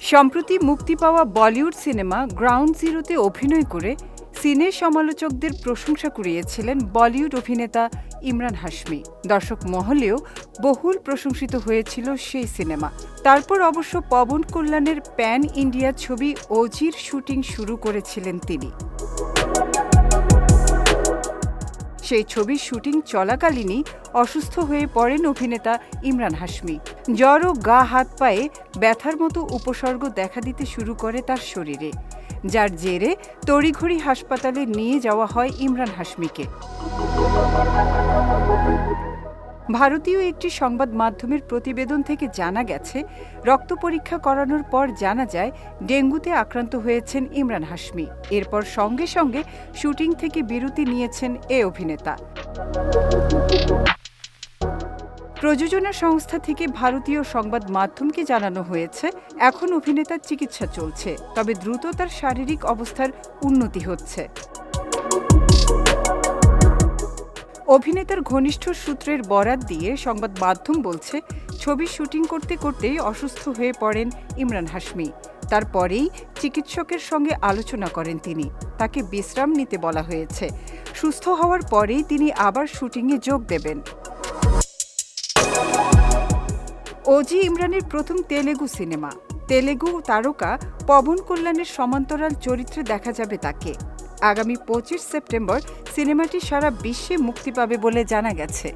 সম্প্রতি মুক্তি পাওয়া বলিউড সিনেমা গ্রাউন্ড জিরোতে অভিনয় করে সিনে সমালোচকদের প্রশংসা কুড়িয়েছিলেন বলিউড অভিনেতা ইমরান হাশমি। দর্শক মহলেও বহুল প্রশংসিত হয়েছিল সেই সিনেমা। তারপর অবশ্য পবন কল্যাণের প্যান ইন্ডিয়া ছবি অজির শুটিং শুরু করেছিলেন তিনি। সেই ছবির শুটিং চলাকালীনই অসুস্থ হয়ে পড়েন অভিনেতা ইমরান হাশমি। জ্বর ও গা, হাত, পায়ে ব্যথার মতো উপসর্গ দেখা দিতে শুরু করে তার শরীরে। যার জেরে তড়িঘড়ি হাসপাতালে নিয়ে যাওয়া হয় ইমরান হাশমিকে। ভারতীয় একটি সংবাদ মাধ্যমের প্রতিবেদন থেকে জানা গেছে, রক্ত পরীক্ষা করানোর পর জানা যায়, ডেঙ্গুতে আক্রান্ত হয়েছেন ইমরান হাশমি। এরপর সঙ্গে সঙ্গে শুটিং থেকে বিরতি নিয়েছেন এ অভিনেতা। প্রযোজনা সংস্থা থেকে ভারতীয় সংবাদ মাধ্যমকে জানানো হয়েছে, এখন অভিনেতার চিকিৎসা চলছে, তবে দ্রুত তার শারীরিক অবস্থার উন্নতি হচ্ছে। অভিনেতার ঘনিষ্ঠ সূত্রের বরাত দিয়ে সংবাদ মাধ্যম বলছে, ছবি শুটিং করতে করতেই অসুস্থ হয়ে পড়েন ইমরান হাশমি। তারপরেই চিকিৎসকের সঙ্গে আলোচনা করেন তিনি। তাকে বিশ্রাম নিতে বলা হয়েছে। সুস্থ হওয়ার পরেই তিনি আবার শুটিংয়ে যোগ দেবেন। ওজি ইমরানের প্রথম তেলেগু সিনেমা। তেলেগু তারকা পবন কল্যাণের সমান্তরাল চরিত্রে দেখা যাবে তাকে। আগামী পঁচিশ সেপ্টেম্বর সিনেমাটি সারা বিশ্বে মুক্তি পাবে বলে জানা গেছে।